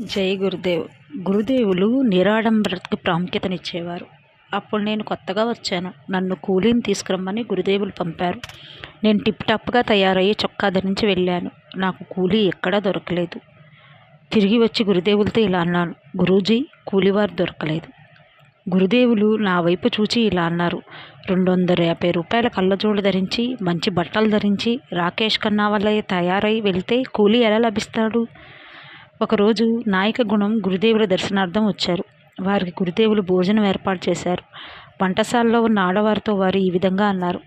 జై గురుదేవ్. గురుదేవులు నిరాడంబరకు ప్రాముఖ్యతనిచ్చేవారు. అప్పుడు నేను కొత్తగా వచ్చాను. నన్ను కూలీని తీసుకురమ్మని గురుదేవులు పంపారు. నేను టిప్ టాప్గా తయారయ్యి చొక్కా ధరించి వెళ్ళాను. నాకు కూలీ ఎక్కడా దొరకలేదు. తిరిగి వచ్చి గురుదేవులతో ఇలా అన్నాను గురూజీ కూలివారు దొరకలేదు. గురుదేవులు నా వైపు చూచి ఇలా అన్నారు రెండు వందల యాభై రూపాయల కళ్ళజోడు ధరించి మంచి బట్టలు ధరించి రాకేష్ ఖన్నా వల్ల తయారై వెళ్తే కూలీ ఎలా లభిస్తాడు? ఒకరోజు నాయక గుణం గురుదేవుల దర్శనార్థం వచ్చారు. వారికి గురుదేవులు భోజనం ఏర్పాటు చేశారు. వంటశాలలో ఉన్న ఆడవారితో వారు ఈ విధంగా అన్నారు.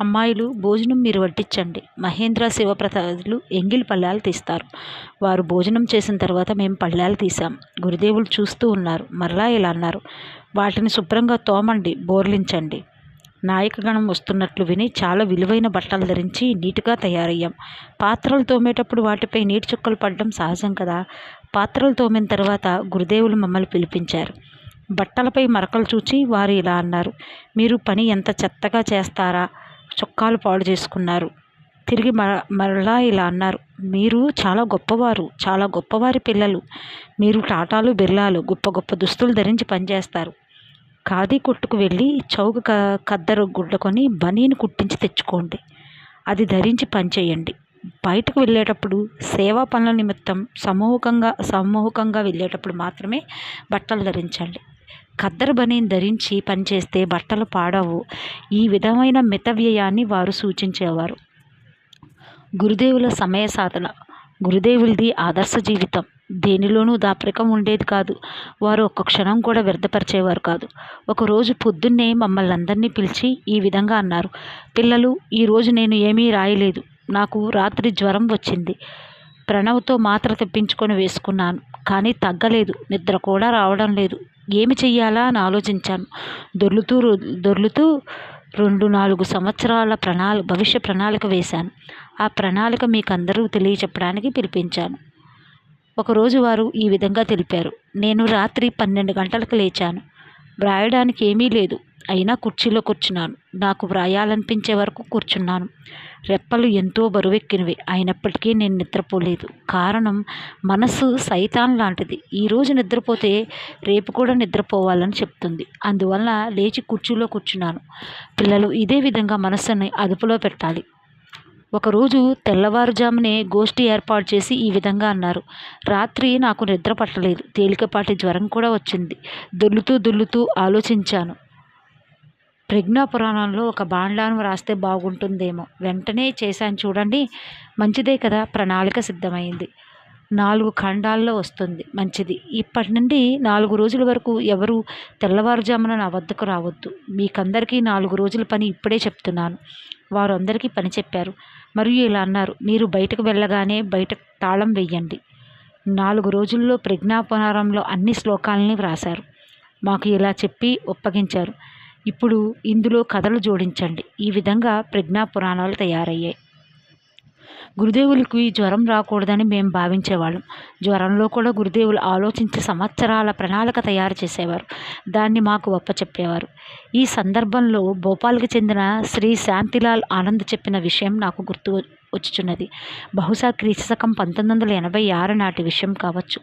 అమ్మాయిలు భోజనం మీరు వడ్డించండి. మహేంద్ర శివప్రసాదులు ఎంగిల్ పళ్ళాలు తీస్తారు. వారు భోజనం చేసిన తర్వాత మేము పళ్ళాలు తీసాం గురుదేవులు చూస్తూ ఉన్నారు. మరలా ఇలా అన్నారు. వాటిని శుభ్రంగా తోమండి బోర్లించండి. నాయకగణం వస్తున్నట్లు విని చాలా విలువైన బట్టలు ధరించి నీట్గా తయారయ్యాం. పాత్రలు తోమేటప్పుడు వాటిపై నీటి చుక్కలు పడడం సహజం కదా? పాత్రలు తోమిన తర్వాత గురుదేవులు మమ్మల్ని పిలిపించారు. బట్టలపై మరకలు చూచి వారు ఇలా అన్నారు మీరు పని ఎంత చెత్తగా చేస్తారా? చొక్కాలు పాడు చేసుకున్నారు. తిరిగి మర మరలా ఇలా అన్నారు మీరు చాలా గొప్పవారు చాలా గొప్పవారి పిల్లలు. మీరు టాటాలు బిర్లాలు గొప్ప గొప్ప దుస్తులు ధరించి పనిచేస్తారు. ఖాదీ కొట్టుకు వెళ్ళి చౌక క ఖద్దరు గుడ్డకొని బనీని కుట్టించి తెచ్చుకోండి. అది ధరించి పనిచేయండి. బయటకు వెళ్ళేటప్పుడు సేవా పనుల నిమిత్తం సమూహకంగా సమూహకంగా వెళ్ళేటప్పుడు మాత్రమే బట్టలు ధరించండి. ఖద్దరు బనీని ధరించి పనిచేస్తే బట్టలు పాడవు. ఈ విధమైన మిత వ్యయాన్ని వారు సూచించేవారు. గురుదేవుల సమయ సాధన గురుదేవులది ఆదర్శ జీవితం. దేనిలోనూ దాపరికం ఉండేది కాదు. వారు ఒక్క క్షణం కూడా వ్యర్థపరిచేవారు కాదు. ఒకరోజు పొద్దున్నే మమ్మల్ని అందరినీ పిలిచి ఈ విధంగా అన్నారు. పిల్లలు ఈరోజు నేను ఏమీ రాయలేదు. నాకు రాత్రి జ్వరం వచ్చింది. ప్రణవ్తో మాత్ర తెప్పించుకొని వేసుకున్నాను. కానీ తగ్గలేదు. నిద్ర కూడా రావడం లేదు. ఏమి చెయ్యాలా అని ఆలోచించాను. దొర్లుతూ దొర్లుతూ రెండు నాలుగు సంవత్సరాల ప్రణాళి భవిష్య ప్రణాళిక వేశాను. ఆ ప్రణాళిక మీకు అందరూ తెలియచెప్పడానికి పిలిపించాను. ఒకరోజు వారు ఈ విధంగా తెలిపారు. నేను రాత్రి పన్నెండు గంటలకు లేచాను. వ్రాయడానికి ఏమీ లేదు. అయినా కుర్చీలో కూర్చున్నాను. నాకు వ్రాయాలనిపించే వరకు కూర్చున్నాను. రెప్పలు ఎంతో బరువెక్కినవి. అయినప్పటికీ నేను నిద్రపోలేదు. కారణం మనసు సైతాన్ లాంటిది. ఈరోజు నిద్రపోతే రేపు కూడా నిద్రపోవాలని చెప్తుంది. అందువల్ల లేచి కుర్చీలో కూర్చున్నాను. పిల్లలు ఇదే విధంగా మనస్సుని అదుపులో పెట్టాలి. ఒకరోజు తెల్లవారుజామునే గోష్ఠి ఏర్పాటు చేసి ఈ విధంగా అన్నారు. రాత్రి నాకు నిద్ర పట్టలేదు. తేలికపాటి జ్వరం కూడా వచ్చింది. దొల్లుతూ దొల్లుతూ ఆలోచించాను. ప్రజ్ఞా పురాణంలో ఒక బాండ్లాను రాస్తే బాగుంటుందేమో. వెంటనే చేశాను చూడండి. మంచిదే కదా. ప్రణాళిక సిద్ధమైంది. నాలుగు ఖండాల్లో వస్తుంది. మంచిది. ఇప్పటి నుండి నాలుగు రోజుల వరకు ఎవరు తెల్లవారుజామున నా వద్దకు రావద్దు. మీకందరికీ నాలుగు రోజుల పని ఇప్పుడే చెప్తున్నాను. వారు అందరికీ పని చెప్పారు. మరియు ఇలా అన్నారు. మీరు బయటకు వెళ్ళగానే బయట తాళం వెయ్యండి నాలుగు రోజుల్లో ప్రజ్ఞాపురాణంలో అన్ని శ్లోకాలని వ్రాశారు. మాకు ఇలా చెప్పి ఒప్పగించారు. ఇప్పుడు ఇందులో కథలు జోడించండి. ఈ విధంగా ప్రజ్ఞా పురాణాలు తయారయ్యాయి. గురుదేవులకు ఈ జ్వరం రాకూడదని మేము భావించేవాళ్ళం. జ్వరంలో కూడా గురుదేవులు ఆలోచించి సంవత్సరాల ప్రణాళిక తయారు చేసేవారు. దాన్ని మాకు ఒప్పచెప్పేవారు. ఈ సందర్భంలో భోపాల్కి చెందిన శ్రీ శాంతిలాల్ ఆనంద్ చెప్పిన విషయం నాకు గుర్తు వచ్చుచున్నది. బహుశా క్రీస్తకం పంతొమ్మిది వందల ఎనభై ఆరు నాటి విషయం కావచ్చు.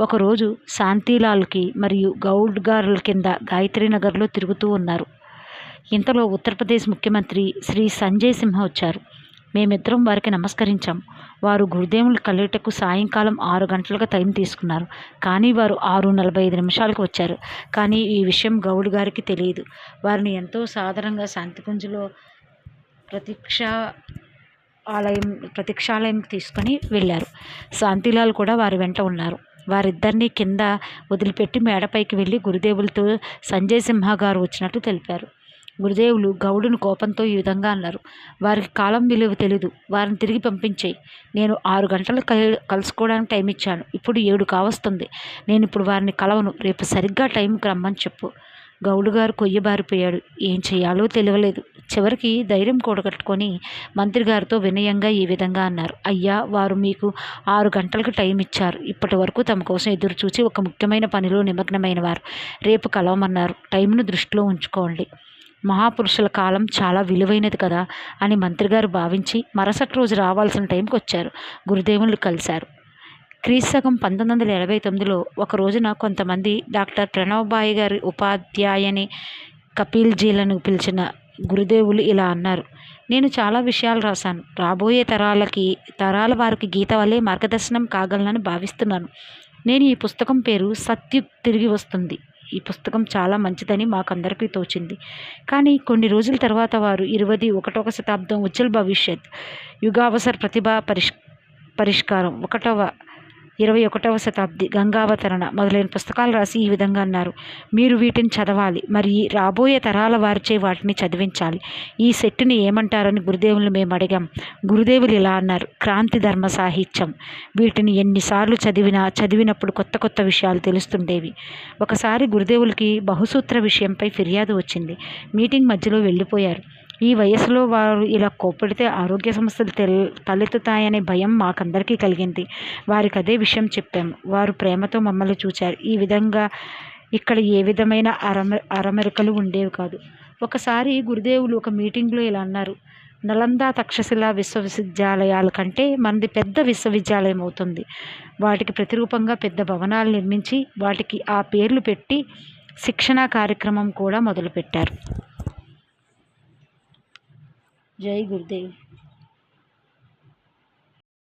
ఒకరోజు శాంతిలాల్కి మరియు గౌడ్ గారుల కింద గాయత్రీనగర్లో తిరుగుతూ ఉన్నారు. ఇంతలో ఉత్తరప్రదేశ్ ముఖ్యమంత్రి శ్రీ సంజయ్ సింహ వచ్చారు. మేమిద్దరం వారికి నమస్కరించాం. వారు గురుదేవులు కలగటకు సాయంకాలం ఆరు గంటలుగా టైం తీసుకున్నారు. కానీ వారు ఆరు నలభై ఐదు నిమిషాలకు వచ్చారు. కానీ ఈ విషయం గౌడ్ గారికి తెలియదు. వారిని ఎంతో సాధారణంగా శాంతిపుంజలో ప్రతీక్ష ఆలయం ప్రతీక్షాలయం తీసుకొని వెళ్ళారు. శాంతిలాల్ కూడా వారి వెంట ఉన్నారు. వారిద్దరినీ కింద వదిలిపెట్టి మేడపైకి వెళ్ళి గురుదేవులతో సంజయ్ సింహ గారు వచ్చినట్టు తెలిపారు. గురుదేవులు గౌడును కోపంతో ఈ విధంగా అన్నారు. వారికి కాలం విలువ తెలీదు. వారిని తిరిగి పంపించేయి. నేను ఆరు గంటలు కలుసుకోవడానికి టైం ఇచ్చాను. ఇప్పుడు ఏడు కావస్తుంది. నేను ఇప్పుడు వారిని కలవను. రేపు సరిగ్గా టైంకి రమ్మని చెప్పు. గౌడు గారు కొయ్యబారిపోయాడు ఏం చేయాలో తెలియలేదు. చివరికి ధైర్యం కూడగట్టుకొని మంత్రి గారితో వినయంగా ఈ విధంగా అన్నారు. అయ్యా వారు మీకు ఆరు గంటలకు టైం ఇచ్చారు. ఇప్పటి వరకు తమ కోసం ఎదురు చూసి ఒక ముఖ్యమైన పనిలో నిమగ్నమైన వారు. రేపు కలవమన్నారు. టైంను దృష్టిలో ఉంచుకోండి. మహాపురుషుల కాలం చాలా విలువైనది కదా అని మంత్రి గారు భావించి మరుసటి రోజు రావాల్సిన టైంకి వచ్చారు. గురుదేవులు కలిశారు. క్రీస్తకం పంతొమ్మిది వందల ఎనభై తొమ్మిదిలో ఒక రోజున కొంతమంది డాక్టర్ ప్రణవ్బాయి గారి ఉపాధ్యాయని కపిల్జీలను పిలిచిన గురుదేవులు ఇలా అన్నారు నేను చాలా విషయాలు రాశాను. రాబోయే తరాలకి తరాల వారికి గీత వల్లే మార్గదర్శనం కాగలనని భావిస్తున్నాను. నేను ఈ పుస్తకం పేరు సత్యుగ్ తిరిగి వస్తుంది. ఈ పుస్తకం చాలా మంచిదని మాకందరికీ తోచింది. కానీ కొన్ని రోజుల తర్వాత వారు ఇరవై ఒకటవ శతాబ్దం ఉజ్వల్ భవిష్యత్ యుగావసర ప్రతిభా పరిష్ పరిష్కారం ఒకటవ ఇరవై ఒకటవ శతాబ్ది గంగావతరణ మొదలైన పుస్తకాలు రాసి ఈ విధంగా అన్నారు. మీరు వీటిని చదవాలి మరి రాబోయే తరాల వారిచే వాటిని చదివించాలి. ఈ సెట్టుని ఏమంటారని గురుదేవులు మేము అడిగాం. గురుదేవులు ఇలా అన్నారు క్రాంతి ధర్మ సాహిత్యం. వీటిని ఎన్నిసార్లు చదివినా చదివినప్పుడు కొత్త కొత్త విషయాలు తెలుస్తుండేవి. ఒకసారి గురుదేవులకి బహుసూత్ర విషయంపై ఫిర్యాదు వచ్చింది. మీటింగ్ మధ్యలో వెళ్ళిపోయారు. ఈ వయసులో వారు ఇలా కోప్పడితే ఆరోగ్య సమస్యలు తెల్ తలెత్తుతాయనే భయం మాకందరికీ కలిగింది. వారికి అదే విషయం చెప్పాము వారు ప్రేమతో మమ్మల్ని చూచారు. ఈ విధంగా ఇక్కడ ఏ విధమైన అరమ అరమరికలు ఉండేవి కాదు. ఒకసారి గురుదేవులు ఒక మీటింగ్లో ఇలా అన్నారు. నలంద తక్షశిల విశ్వవిద్యాలయాల కంటే మనది పెద్ద విశ్వవిద్యాలయం అవుతుంది. వాటికి ప్రతిరూపంగా పెద్ద భవనాలు నిర్మించి వాటికి ఆ పేర్లు పెట్టి శిక్షణా కార్యక్రమం కూడా మొదలుపెట్టారు. జై గురుదేవ్